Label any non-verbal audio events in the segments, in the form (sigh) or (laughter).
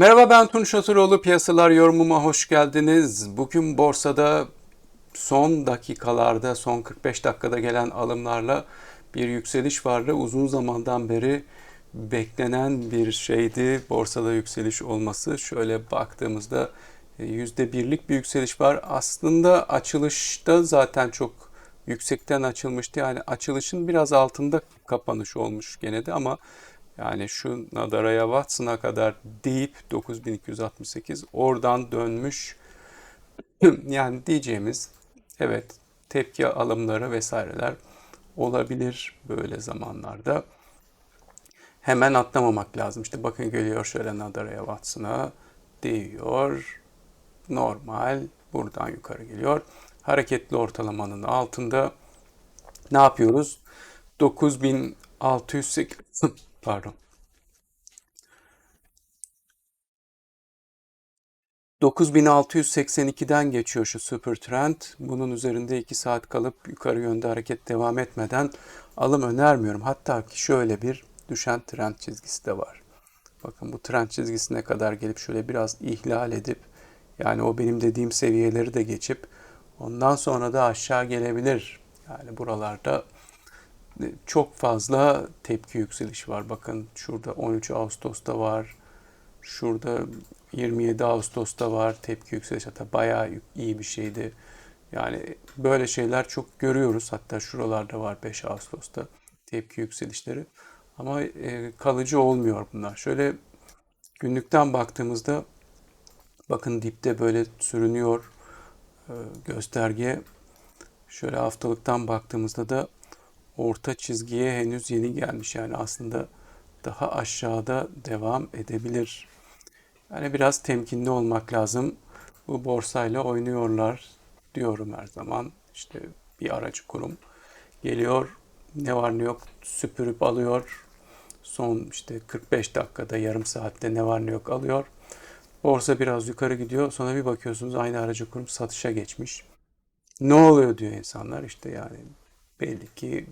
Merhaba ben Tunç Oturoğlu. Piyasalar yorumuma hoş geldiniz. Bugün borsada son dakikalarda, son 45 dakikada gelen alımlarla bir yükseliş vardı. Uzun zamandan beri beklenen bir şeydi borsada yükseliş olması. Şöyle baktığımızda %1'lik bir yükseliş var. Aslında açılışta zaten çok yüksekten açılmıştı. Yani açılışın biraz altında kapanış olmuş gene de ama yani şu Nadara'ya Watson'a kadar deyip 9268 oradan dönmüş. (clears throat) Yani diyeceğimiz evet tepki alımları vesaireler olabilir böyle zamanlarda. Hemen atlamamak lazım. İşte bakın geliyor şöyle Nadara'ya Watson'a değiyor. Normal. Buradan yukarı geliyor. Hareketli ortalamanın altında ne yapıyoruz? 9608 (clears throat) pardon. 9682'den geçiyor şu super trend. Bunun üzerinde 2 saat kalıp yukarı yönde hareket devam etmeden alım önermiyorum. Hatta ki şöyle bir düşen trend çizgisi de var. Bakın bu trend çizgisine kadar gelip şöyle biraz ihlal edip yani o benim dediğim seviyeleri de geçip ondan sonra da aşağı gelebilir. Yani buralarda çok fazla tepki yükseliş var. Bakın şurada 13 Ağustos'ta var. Şurada 27 Ağustos'ta var tepki yükseliş. Hatta bayağı iyi bir şeydi. Yani böyle şeyler çok görüyoruz. Hatta şuralarda var 5 Ağustos'ta tepki yükselişleri. Ama e, kalıcı olmuyor bunlar. Şöyle günlükten baktığımızda bakın dipte böyle sürünüyor e, gösterge. Şöyle haftalıktan baktığımızda da orta çizgiye henüz yeni gelmiş. Yani aslında daha aşağıda devam edebilir. Yani biraz temkinli olmak lazım. Bu borsayla oynuyorlar diyorum her zaman. İşte bir aracı kurum geliyor ne var ne yok süpürüp alıyor. Son işte 45 dakikada yarım saatte ne var ne yok alıyor. Borsa biraz yukarı gidiyor. Sonra bir bakıyorsunuz aynı aracı kurum satışa geçmiş. Ne oluyor diyor insanlar işte yani belli ki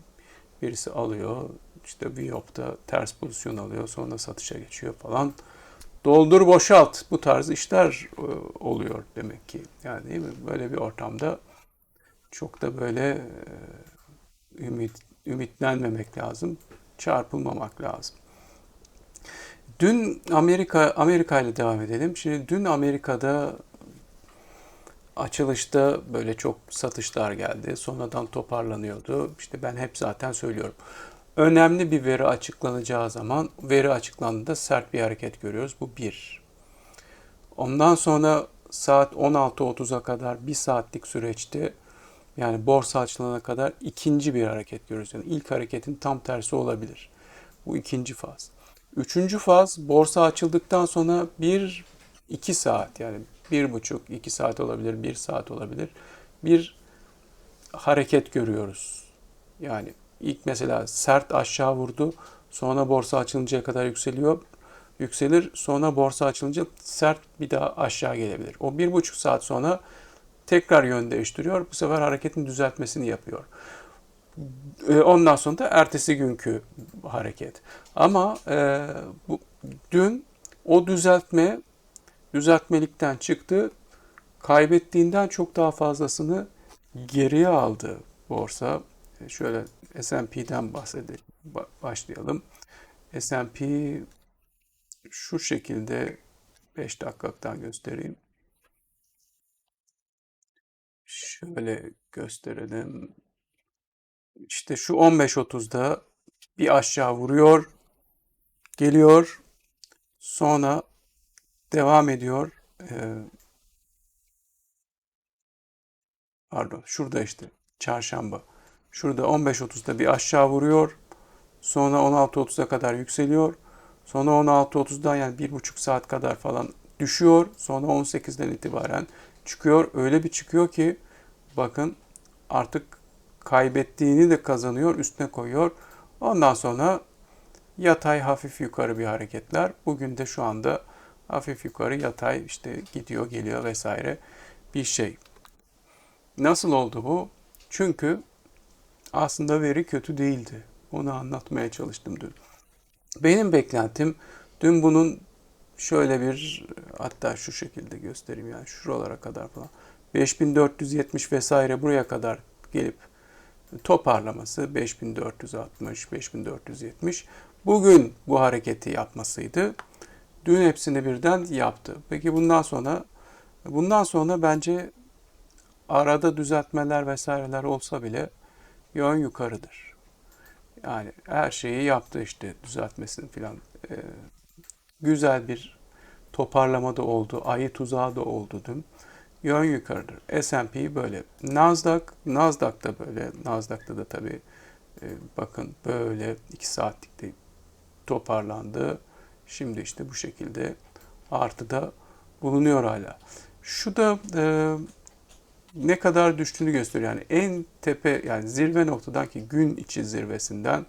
birisi alıyor işte Viyop'ta ters pozisyon alıyor sonra satışa geçiyor falan. Doldur boşalt bu tarz işler e, oluyor demek ki. Yani değil mi? Böyle bir ortamda çok da böyle e, ümit ümitlenmemek lazım. Çarpılmamak lazım. Dün Amerika Amerika ile devam edelim. Şimdi dün Amerika'da açılışta böyle çok satışlar geldi. Sonradan toparlanıyordu. İşte ben hep zaten söylüyorum. Önemli bir veri açıklanacağı zaman veri açıklandığında sert bir hareket görüyoruz. Bu bir. Ondan sonra saat 16.30'a kadar bir saatlik süreçte yani borsa açılana kadar ikinci bir hareket görüyoruz. Yani ilk hareketin tam tersi olabilir. Bu ikinci faz. Üçüncü faz borsa açıldıktan sonra bir iki saat yani bir buçuk iki saat olabilir, bir saat olabilir. Bir hareket görüyoruz. Yani ilk mesela sert aşağı vurdu. Sonra borsa açılıncaya kadar yükseliyor. Yükselir. Sonra borsa açılınca sert bir daha aşağı gelebilir. O bir buçuk saat sonra tekrar yön değiştiriyor. Bu sefer hareketin düzeltmesini yapıyor. E, ondan sonra da ertesi günkü hareket. Ama e, bu, dün o düzeltme düzeltmelikten çıktı. Kaybettiğinden çok daha fazlasını geriye aldı borsa. E, şöyle S&P'den bahsedelim, başlayalım. S&P şu şekilde 5 dakikadan göstereyim. Şöyle gösterelim. İşte şu 15.30'da bir aşağı vuruyor, geliyor, sonra devam ediyor. Ee, pardon, şurada işte çarşamba. Şurada 15.30'da bir aşağı vuruyor. Sonra 16.30'a kadar yükseliyor. Sonra 16.30'dan yani bir buçuk saat kadar falan düşüyor. Sonra 18'den itibaren çıkıyor. Öyle bir çıkıyor ki bakın artık kaybettiğini de kazanıyor, üstüne koyuyor. Ondan sonra yatay hafif yukarı bir hareketler. Bugün de şu anda hafif yukarı yatay işte gidiyor geliyor vesaire bir şey. Nasıl oldu bu? Çünkü aslında veri kötü değildi. Onu anlatmaya çalıştım dün. Benim beklentim dün bunun şöyle bir hatta şu şekilde göstereyim yani şuralara kadar falan 5470 vesaire buraya kadar gelip toparlaması 5460, 5470. Bugün bu hareketi yapmasıydı. Dün hepsini birden yaptı. Peki bundan sonra bundan sonra bence arada düzeltmeler vesaireler olsa bile yön yukarıdır. Yani her şeyi yaptı işte düzeltmesini filan. Ee, güzel bir toparlama da oldu. Ayı tuzağı da oldu dün. Yön yukarıdır. S&P böyle. Nasdaq, Nasdaq da böyle. Nasdaq'ta da tabii e, bakın böyle 2 saatlikte toparlandı. Şimdi işte bu şekilde artıda bulunuyor hala. Şu da e, ne kadar düştüğünü gösteriyor. Yani en tepe yani zirve noktadan gün içi zirvesinden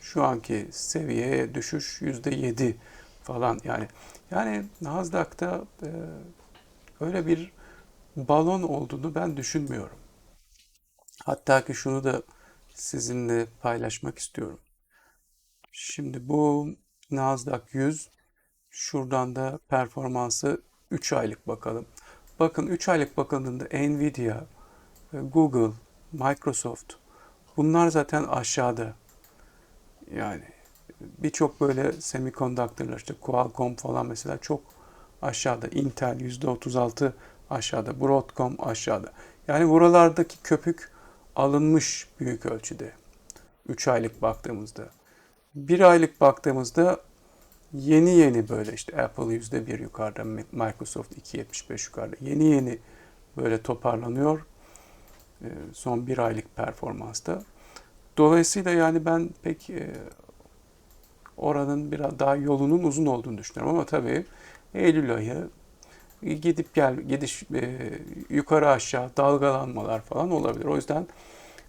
şu anki seviyeye düşüş yüzde yedi falan yani. Yani Nasdaq'ta e, öyle bir balon olduğunu ben düşünmüyorum. Hatta ki şunu da sizinle paylaşmak istiyorum. Şimdi bu Nasdaq 100 şuradan da performansı 3 aylık bakalım. Bakın 3 aylık bakıldığında Nvidia, Google, Microsoft bunlar zaten aşağıda. Yani birçok böyle semikondaktörler işte Qualcomm falan mesela çok aşağıda. Intel %36 aşağıda. Broadcom aşağıda. Yani buralardaki köpük alınmış büyük ölçüde. 3 aylık baktığımızda. 1 aylık baktığımızda yeni yeni böyle işte Apple %1 yukarıda, Microsoft 2.75 yukarıda. Yeni yeni böyle toparlanıyor. Ee, son bir aylık performansta. Dolayısıyla yani ben pek e, oranın biraz daha yolunun uzun olduğunu düşünüyorum ama tabii Eylül ayı gidip gel gidiş e, yukarı aşağı dalgalanmalar falan olabilir. O yüzden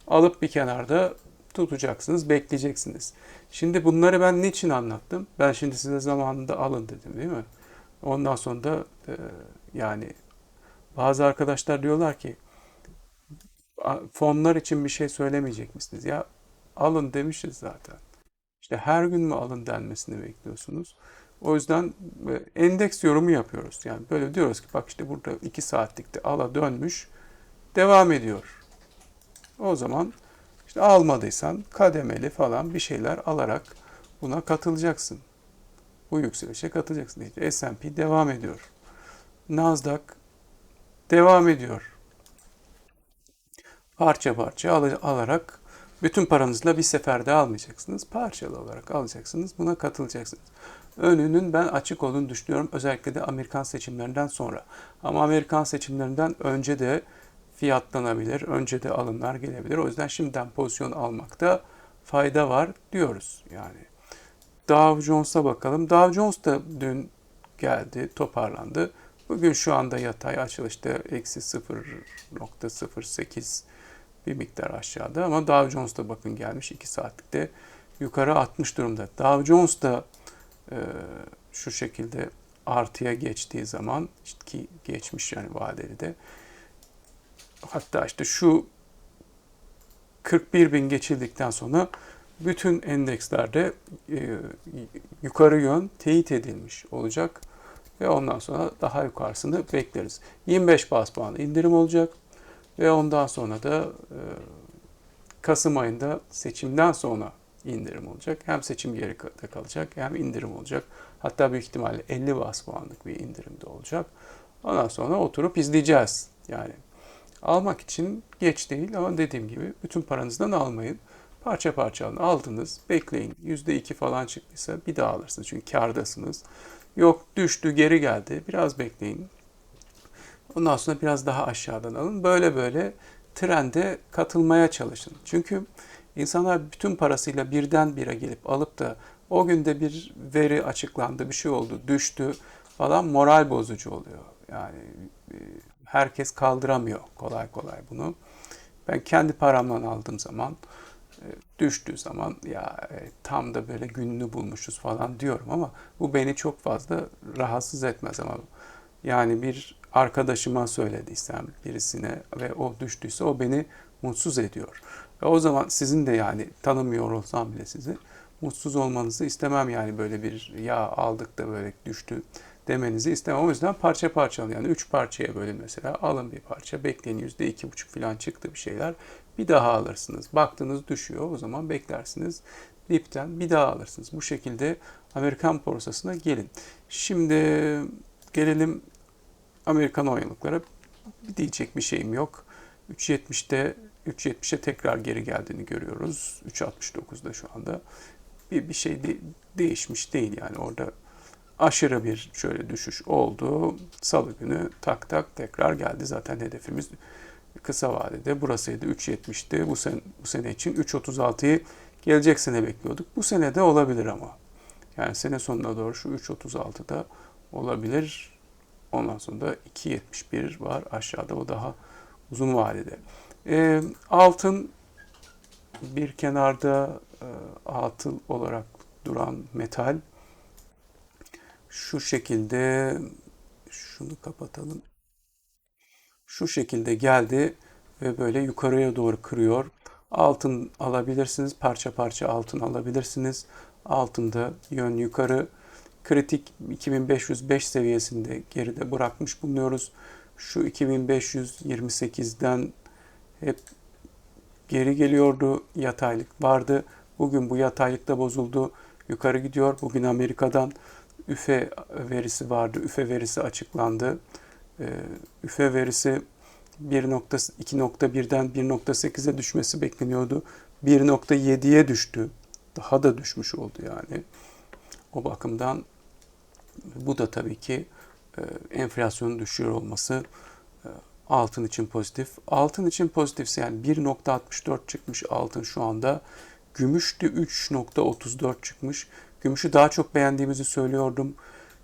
alıp bir kenarda tutacaksınız, bekleyeceksiniz. Şimdi bunları ben niçin anlattım? Ben şimdi size zamanında alın dedim değil mi? Ondan sonra da e, yani bazı arkadaşlar diyorlar ki fonlar için bir şey söylemeyecek misiniz? Ya alın demişiz zaten. İşte her gün mü alın denmesini bekliyorsunuz? O yüzden e, endeks yorumu yapıyoruz. Yani böyle diyoruz ki bak işte burada 2 saatlikte ala dönmüş devam ediyor. O zaman işte almadıysan kademeli falan bir şeyler alarak buna katılacaksın. Bu yükselişe katılacaksın. İşte S&P devam ediyor. Nasdaq devam ediyor. Parça parça al alarak bütün paranızla bir seferde almayacaksınız. Parçalı olarak alacaksınız. Buna katılacaksınız önünün ben açık olduğunu düşünüyorum. Özellikle de Amerikan seçimlerinden sonra. Ama Amerikan seçimlerinden önce de fiyatlanabilir, önce de alımlar gelebilir. O yüzden şimdiden pozisyon almakta fayda var diyoruz yani. Dow Jones'a bakalım. Dow Jones da dün geldi, toparlandı. Bugün şu anda yatay açılışta eksi 0.08 bir miktar aşağıda ama Dow Jones da bakın gelmiş 2 saatlikte yukarı 60 durumda. Dow Jones da e, şu şekilde artıya geçtiği zaman ki geçmiş yani vadeli de hatta işte şu 41 bin geçildikten sonra bütün endekslerde e, yukarı yön teyit edilmiş olacak ve ondan sonra daha yukarısını bekleriz. 25 bas puan indirim olacak ve ondan sonra da e, Kasım ayında seçimden sonra indirim olacak. Hem seçim geri kalacak hem indirim olacak. Hatta büyük ihtimalle 50 bas puanlık bir indirim de olacak. Ondan sonra oturup izleyeceğiz. Yani almak için geç değil ama dediğim gibi bütün paranızdan almayın. Parça parça alın. Aldınız, bekleyin. %2 falan çıktıysa bir daha alırsınız. Çünkü kardasınız. Yok düştü, geri geldi. Biraz bekleyin. Ondan sonra biraz daha aşağıdan alın. Böyle böyle trende katılmaya çalışın. Çünkü İnsanlar bütün parasıyla birden bire gelip alıp da o günde bir veri açıklandı, bir şey oldu, düştü falan moral bozucu oluyor. Yani e, herkes kaldıramıyor kolay kolay bunu. Ben kendi paramdan aldığım zaman e, düştüğü zaman ya e, tam da böyle gününü bulmuşuz falan diyorum ama bu beni çok fazla rahatsız etmez ama yani bir arkadaşıma söylediysem birisine ve o düştüyse o beni mutsuz ediyor. Ve o zaman sizin de yani tanımıyor olsam bile sizi mutsuz olmanızı istemem yani böyle bir ya aldık da böyle düştü demenizi istemem. O yüzden parça parça alın. Yani 3 parçaya bölün mesela. Alın bir parça. Bekleyin %2,5 falan çıktı bir şeyler. Bir daha alırsınız. Baktınız düşüyor. O zaman beklersiniz. Dipten bir daha alırsınız. Bu şekilde Amerikan borsasına gelin. Şimdi gelelim Amerikan oyalıklara. Diyecek bir şeyim yok. 3.70'te 3.70'e tekrar geri geldiğini görüyoruz. 3.69'da şu anda. Bir, bir şey de, değişmiş değil yani orada aşırı bir şöyle düşüş oldu. Salı günü tak tak tekrar geldi. Zaten hedefimiz kısa vadede burasıydı 3.70'ti. Bu sene, bu sene için 3.36'yı gelecek sene bekliyorduk. Bu sene de olabilir ama. Yani sene sonuna doğru şu 3.36'da olabilir. Ondan sonra da 2.71 var aşağıda o daha uzun vadede. E, altın bir kenarda e, atıl olarak duran metal şu şekilde şunu kapatalım. Şu şekilde geldi ve böyle yukarıya doğru kırıyor. Altın alabilirsiniz. Parça parça altın alabilirsiniz. Altında yön yukarı. Kritik 2505 seviyesinde geride bırakmış bulunuyoruz. Şu 2528'den hep geri geliyordu. Yataylık vardı. Bugün bu yataylık da bozuldu. Yukarı gidiyor. Bugün Amerika'dan üfe verisi vardı. Üfe verisi açıklandı. Ee, üfe verisi 1.2.1'den 1.8'e düşmesi bekleniyordu. 1.7'ye düştü. Daha da düşmüş oldu yani. O bakımdan bu da tabii ki e, enflasyonun düşüyor olması e, altın için pozitif. Altın için pozitifse yani 1.64 çıkmış altın şu anda. Gümüştü 3.34 çıkmış. Gümüşü daha çok beğendiğimizi söylüyordum.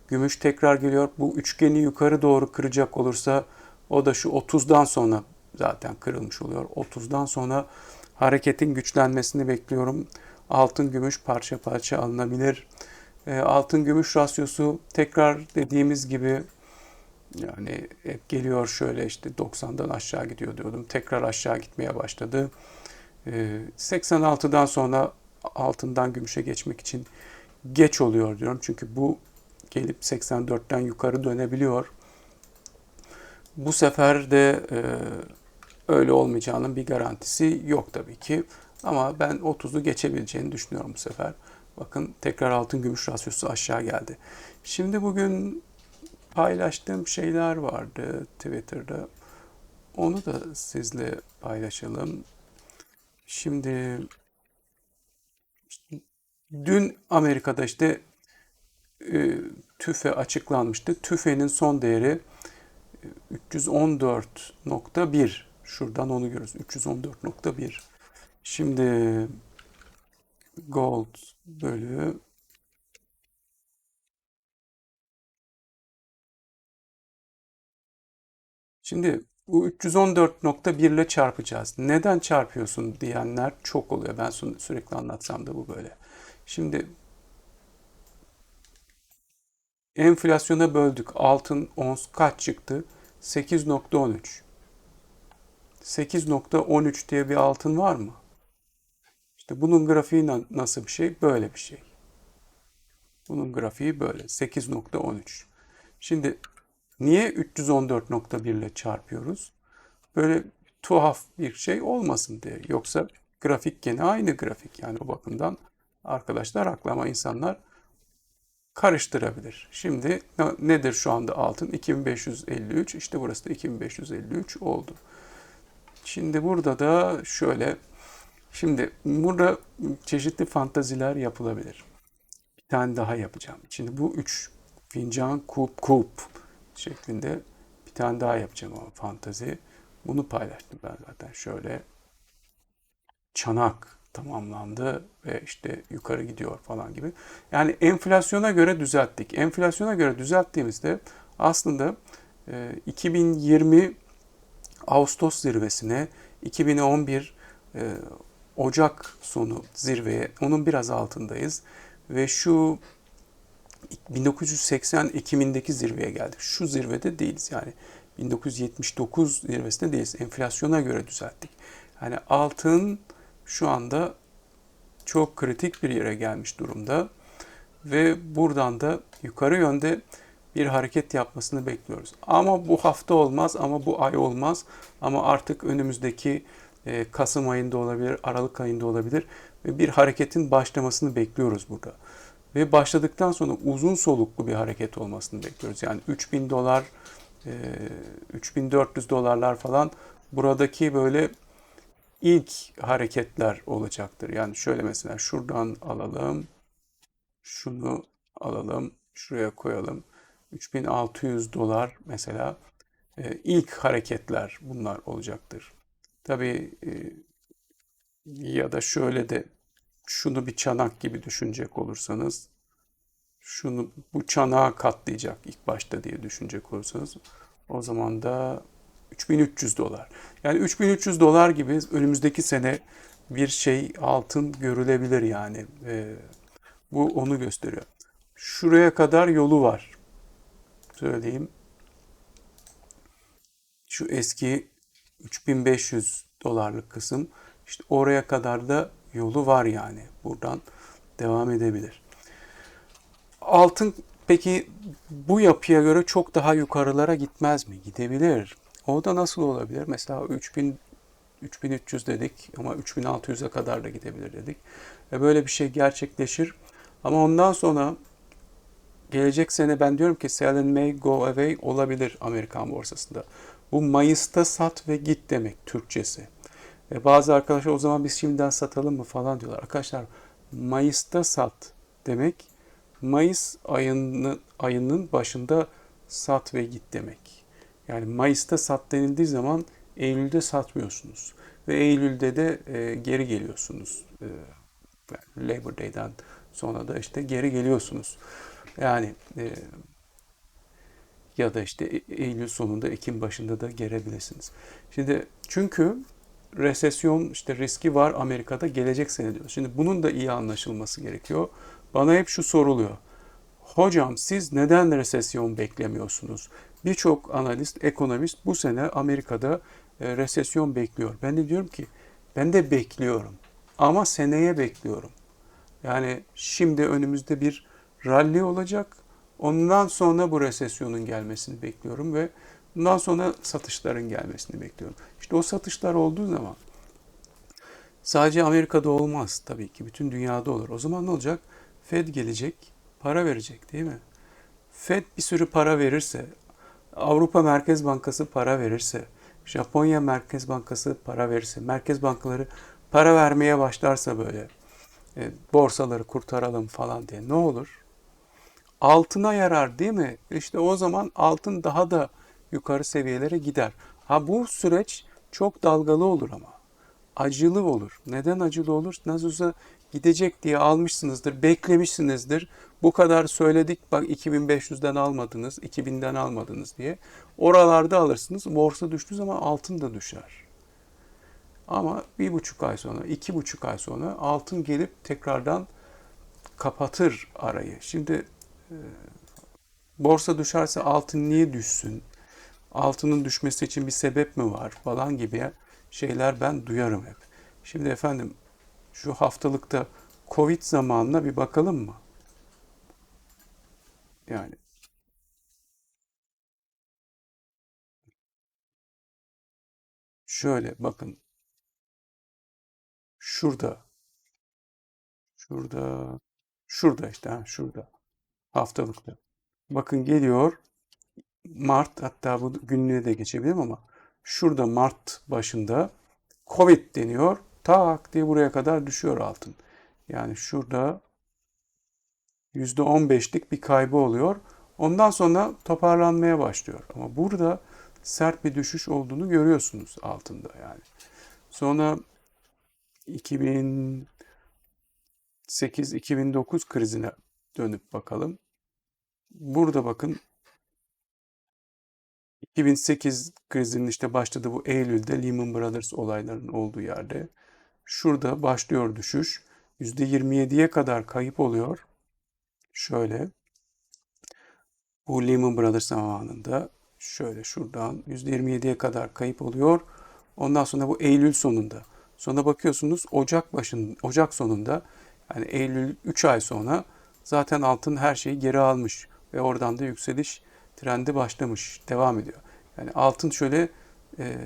Gümüş tekrar geliyor. Bu üçgeni yukarı doğru kıracak olursa o da şu 30'dan sonra zaten kırılmış oluyor. 30'dan sonra hareketin güçlenmesini bekliyorum. Altın gümüş parça parça alınabilir. E, altın gümüş rasyosu tekrar dediğimiz gibi yani hep geliyor şöyle işte 90'dan aşağı gidiyor diyordum. Tekrar aşağı gitmeye başladı. E, 86'dan sonra altından gümüşe geçmek için geç oluyor diyorum. Çünkü bu gelip 84'ten yukarı dönebiliyor. Bu sefer de e, öyle olmayacağının bir garantisi yok tabii ki. Ama ben 30'u geçebileceğini düşünüyorum bu sefer. Bakın tekrar altın gümüş rasyosu aşağı geldi. Şimdi bugün paylaştığım şeyler vardı Twitter'da. Onu da sizle paylaşalım. Şimdi dün Amerika'da işte e, TÜFE açıklanmıştı. TÜFE'nin son değeri 314.1. Şuradan onu görüyoruz. 314.1. Şimdi gold bölü Şimdi bu 314.1 ile çarpacağız. Neden çarpıyorsun diyenler çok oluyor. Ben sürekli anlatsam da bu böyle. Şimdi enflasyona böldük. Altın ons kaç çıktı? 8.13. 8.13 diye bir altın var mı? İşte bunun grafiği nasıl bir şey? Böyle bir şey. Bunun grafiği böyle. 8.13. Şimdi niye 314.1 ile çarpıyoruz? Böyle tuhaf bir şey olmasın diye. Yoksa grafik gene aynı grafik. Yani o bakımdan arkadaşlar aklama insanlar karıştırabilir. Şimdi nedir şu anda altın? 2553. İşte burası da 2553 oldu. Şimdi burada da şöyle Şimdi burada çeşitli fantaziler yapılabilir. Bir tane daha yapacağım. Şimdi bu üç fincan kup kup şeklinde bir tane daha yapacağım ama fantazi. Bunu paylaştım ben zaten. Şöyle çanak tamamlandı ve işte yukarı gidiyor falan gibi. Yani enflasyona göre düzelttik. Enflasyona göre düzelttiğimizde aslında 2020 e, Ağustos zirvesine 2011 e, Ocak sonu zirveye onun biraz altındayız ve şu 1980 Ekim'indeki zirveye geldik. Şu zirvede değiliz yani 1979 zirvesinde değiliz. Enflasyona göre düzelttik. Yani altın şu anda çok kritik bir yere gelmiş durumda ve buradan da yukarı yönde bir hareket yapmasını bekliyoruz. Ama bu hafta olmaz, ama bu ay olmaz. Ama artık önümüzdeki e, Kasım ayında olabilir, Aralık ayında olabilir ve bir hareketin başlamasını bekliyoruz burada. Ve başladıktan sonra uzun soluklu bir hareket olmasını bekliyoruz. Yani 3000 dolar, e, 3400 dolarlar falan buradaki böyle ilk hareketler olacaktır. Yani şöyle mesela şuradan alalım, şunu alalım, şuraya koyalım. 3600 dolar mesela e, ilk hareketler bunlar olacaktır. Tabii e, ya da şöyle de şunu bir çanak gibi düşünecek olursanız şunu bu çanağa katlayacak ilk başta diye düşünecek olursanız o zaman da 3300 dolar. Yani 3300 dolar gibi önümüzdeki sene bir şey altın görülebilir yani. Ee, bu onu gösteriyor. Şuraya kadar yolu var. Söyleyeyim. Şu eski 3500 dolarlık kısım işte oraya kadar da yolu var yani. Buradan devam edebilir. Altın peki bu yapıya göre çok daha yukarılara gitmez mi? Gidebilir. O da nasıl olabilir? Mesela 3000 3300 dedik ama 3600'e kadar da gidebilir dedik. Ve böyle bir şey gerçekleşir. Ama ondan sonra gelecek sene ben diyorum ki sell and may go away olabilir Amerikan borsasında. Bu Mayıs'ta sat ve git demek Türkçesi. Ve bazı arkadaşlar o zaman biz şimdiden satalım mı falan diyorlar. Arkadaşlar Mayıs'ta sat demek Mayıs ayının, ayının başında sat ve git demek. Yani Mayıs'ta sat denildiği zaman Eylül'de satmıyorsunuz. Ve Eylül'de de e, geri geliyorsunuz. E, Labor Day'den sonra da işte geri geliyorsunuz. Yani e, ya da işte e, Eylül sonunda Ekim başında da gelebilirsiniz. Şimdi çünkü resesyon işte riski var Amerika'da gelecek sene diyor. Şimdi bunun da iyi anlaşılması gerekiyor. Bana hep şu soruluyor. Hocam siz neden resesyon beklemiyorsunuz? Birçok analist, ekonomist bu sene Amerika'da e, resesyon bekliyor. Ben de diyorum ki ben de bekliyorum. Ama seneye bekliyorum. Yani şimdi önümüzde bir rally olacak. Ondan sonra bu resesyonun gelmesini bekliyorum ve bundan sonra satışların gelmesini bekliyorum. İşte o satışlar olduğu zaman sadece Amerika'da olmaz tabii ki. Bütün dünyada olur. O zaman ne olacak? Fed gelecek, para verecek değil mi? Fed bir sürü para verirse, Avrupa Merkez Bankası para verirse, Japonya Merkez Bankası para verirse, merkez bankaları para vermeye başlarsa böyle e, borsaları kurtaralım falan diye ne olur? Altına yarar değil mi? İşte o zaman altın daha da yukarı seviyelere gider. Ha bu süreç çok dalgalı olur ama. Acılı olur. Neden acılı olur? Nasıl gidecek diye almışsınızdır, beklemişsinizdir. Bu kadar söyledik bak 2500'den almadınız, 2000'den almadınız diye. Oralarda alırsınız. Borsa düştüğü zaman altın da düşer. Ama bir buçuk ay sonra, iki buçuk ay sonra altın gelip tekrardan kapatır arayı. Şimdi e, borsa düşerse altın niye düşsün? Altının düşmesi için bir sebep mi var falan gibi şeyler ben duyarım hep. Şimdi efendim şu haftalıkta Covid zamanına bir bakalım mı? Yani şöyle bakın şurada şurada şurada işte ha, şurada haftalıkta. Bakın geliyor Mart hatta bu günlüğe de geçebilirim ama şurada Mart başında Covid deniyor. Tak diye buraya kadar düşüyor altın. Yani şurada %15'lik bir kaybı oluyor. Ondan sonra toparlanmaya başlıyor. Ama burada sert bir düşüş olduğunu görüyorsunuz altında yani. Sonra 2008-2009 krizine dönüp bakalım. Burada bakın 2008 krizinin işte başladığı bu Eylül'de Lehman Brothers olaylarının olduğu yerde şurada başlıyor düşüş. %27'ye kadar kayıp oluyor. Şöyle bu Lehman Brothers zamanında şöyle şuradan %27'ye kadar kayıp oluyor. Ondan sonra bu Eylül sonunda. Sonra bakıyorsunuz Ocak başın Ocak sonunda yani Eylül 3 ay sonra zaten altın her şeyi geri almış. ve oradan da yükseliş trendi başlamış, devam ediyor. Yani altın şöyle e,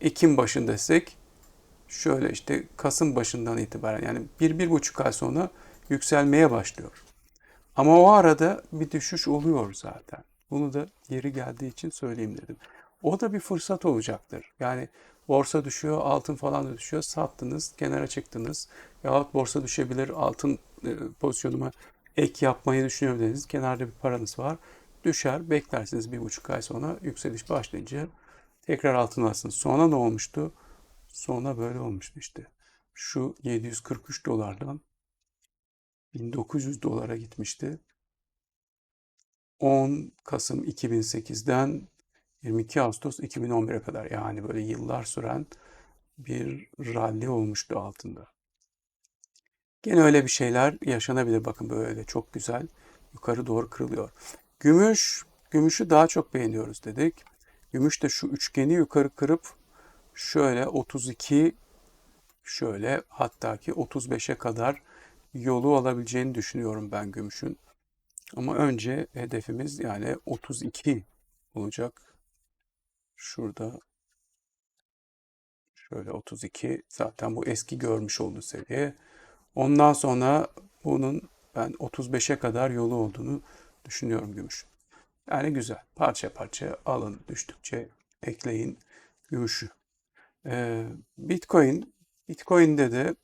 Ekim başında desek şöyle işte Kasım başından itibaren yani bir, bir buçuk ay sonra yükselmeye başlıyor. Ama o arada bir düşüş oluyor zaten. Bunu da yeri geldiği için söyleyeyim dedim. O da bir fırsat olacaktır. Yani borsa düşüyor, altın falan da düşüyor. Sattınız, kenara çıktınız. Yahut borsa düşebilir, altın e, pozisyonuma ek yapmayı düşünüyorum dediniz. Kenarda bir paranız var. Düşer, beklersiniz bir buçuk ay sonra yükseliş başlayınca tekrar altın alırsınız. Sonra ne olmuştu? Sonra böyle olmuştu işte. Şu 743 dolardan 1900 dolara gitmişti. 10 Kasım 2008'den 22 Ağustos 2011'e kadar yani böyle yıllar süren bir rally olmuştu altında. Gene öyle bir şeyler yaşanabilir. Bakın böyle çok güzel yukarı doğru kırılıyor. Gümüş, gümüşü daha çok beğeniyoruz dedik. Gümüş de şu üçgeni yukarı kırıp şöyle 32 şöyle hatta ki 35'e kadar yolu alabileceğini düşünüyorum ben gümüşün. Ama önce hedefimiz yani 32 olacak. Şurada şöyle 32 zaten bu eski görmüş olduğu seviye. Ondan sonra bunun ben 35'e kadar yolu olduğunu düşünüyorum gümüş. Yani güzel. Parça parça alın düştükçe ekleyin gümüşü. Bitcoin, Bitcoin'de de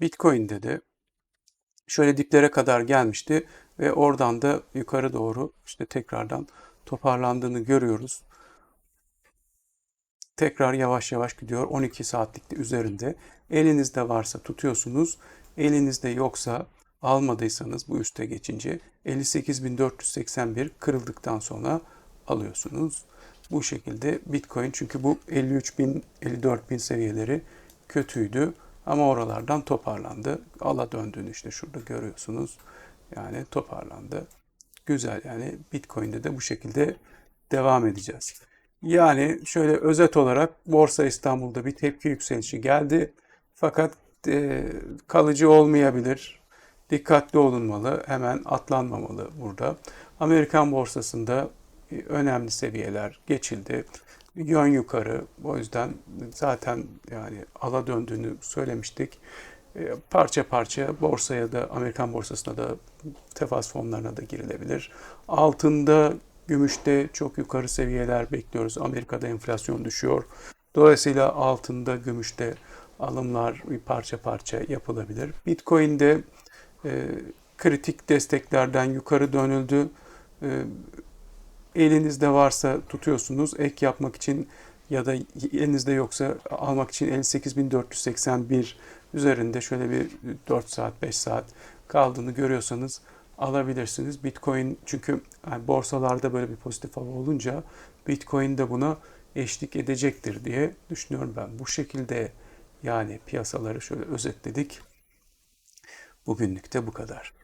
Bitcoin'de de şöyle diplere kadar gelmişti ve oradan da yukarı doğru işte tekrardan toparlandığını görüyoruz. Tekrar yavaş yavaş gidiyor. 12 saatlikte üzerinde. Elinizde varsa tutuyorsunuz. Elinizde yoksa almadıysanız bu üste geçince 58.481 kırıldıktan sonra alıyorsunuz. Bu şekilde Bitcoin çünkü bu 53.000 54.000 seviyeleri kötüydü ama oralardan toparlandı. Ala döndüğünü işte şurada görüyorsunuz. Yani toparlandı. Güzel yani Bitcoin'de de bu şekilde devam edeceğiz. Yani şöyle özet olarak Borsa İstanbul'da bir tepki yükselişi geldi. Fakat e, kalıcı olmayabilir. Dikkatli olunmalı. Hemen atlanmamalı burada. Amerikan borsasında önemli seviyeler geçildi. Yön yukarı. O yüzden zaten yani ala döndüğünü söylemiştik. E, parça parça borsaya da Amerikan borsasına da tefas fonlarına da girilebilir. Altında, gümüşte çok yukarı seviyeler bekliyoruz. Amerika'da enflasyon düşüyor. Dolayısıyla altında, gümüşte alımlar parça parça yapılabilir. Bitcoin'de e, kritik desteklerden yukarı dönüldü. E, elinizde varsa tutuyorsunuz. Ek yapmak için ya da elinizde yoksa almak için 58.481 üzerinde şöyle bir 4 saat 5 saat kaldığını görüyorsanız alabilirsiniz. Bitcoin çünkü yani borsalarda böyle bir pozitif hava olunca Bitcoin de buna eşlik edecektir diye düşünüyorum ben. Bu şekilde yani piyasaları şöyle özetledik. Bugünlük de bu kadar.